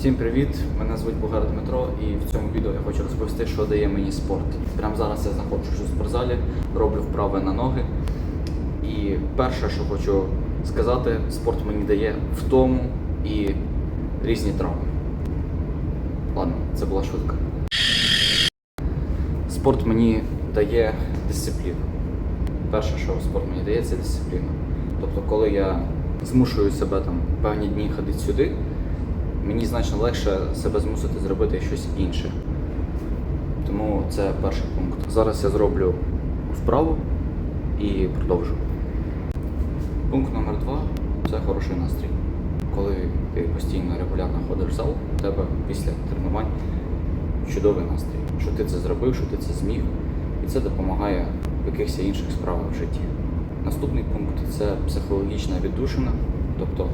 Всім привіт! Мене звуть Бугар Дмитро, і в цьому відео я хочу розповісти, що дає мені спорт. Прямо зараз я знаходжусь у спортзалі, роблю вправи на ноги. І перше, що хочу сказати, спорт мені дає втому і різні травми. Ладно, це була шутка. Спорт мені дає дисципліну. Перше, що спорт мені дає, це дисципліна. Тобто, коли я змушую себе там певні дні ходити сюди, мені значно легше себе змусити зробити щось інше. Тому це перший пункт. Зараз я зроблю вправу і продовжу. Пункт номер два це хороший настрій. Коли ти постійно регулярно ходиш в зал, у тебе після тренувань чудовий настрій, що ти це зробив, що ти це зміг, і це допомагає в якихось інших справах в житті. Наступний пункт це психологічна віддушина. Тобто,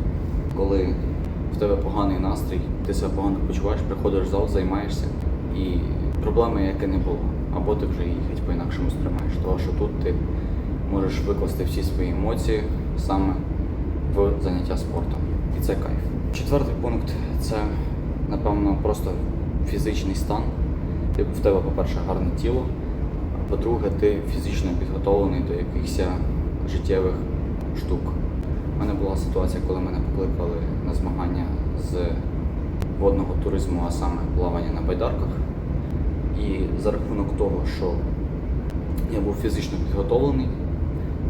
коли в тебе поганий настрій, ти себе погано почуваєш, приходиш в зал, займаєшся, і проблеми яке не було. Або ти вже геть по-інакшому сприймаєш. Тому що тут ти можеш викласти всі свої емоції саме в заняття спортом. І це кайф. Четвертий пункт це, напевно, просто фізичний стан. В тебе, по-перше, гарне тіло, а по-друге, ти фізично підготовлений до якихось життєвих штук. У мене була ситуація, коли мене покликали на змагання з водного туризму, а саме плавання на байдарках. І за рахунок того, що я був фізично підготовлений,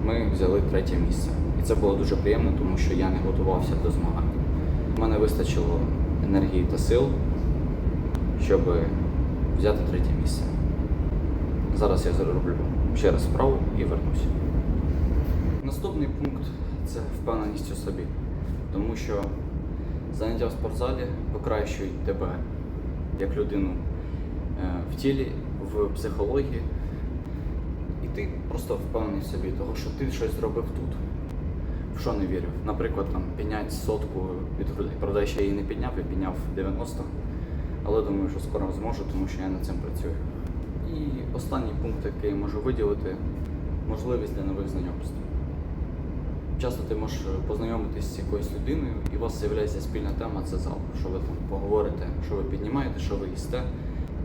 ми взяли третє місце. І це було дуже приємно, тому що я не готувався до змагань. У мене вистачило енергії та сил, щоб взяти третє місце. Зараз я зроблю ще раз вправу і вернусь. Наступний пункт це впевненість у собі, тому що заняття в спортзалі покращують тебе як людину е, в тілі, в психології. І ти просто впевнений в собі, того, що ти щось зробив тут. В що не вірив. Наприклад, там підняти сотку від грудей. Правда, я ще її не підняв, я підняв 90. Але думаю, що скоро зможу, тому що я над цим працюю. І останній пункт, який я можу виділити, можливість для нових знайомств. Часто ти можеш познайомитись з якоюсь людиною, і у вас з'являється спільна тема це зал, що ви там поговорите, що ви піднімаєте, що ви їсте.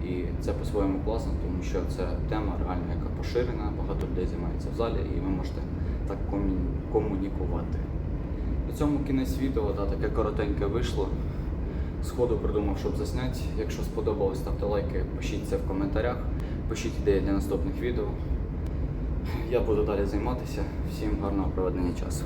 І це по-своєму класно, тому що це тема реально, яка поширена, багато людей займається в залі, і ви можете так комі- комунікувати. На цьому кінець відео, да, таке коротеньке вийшло. Сходу придумав, щоб засняти. Якщо сподобалось, ставте лайки, пишіть це в коментарях, пишіть ідеї для наступних відео. Я буду далі займатися. Всім гарного проведення часу.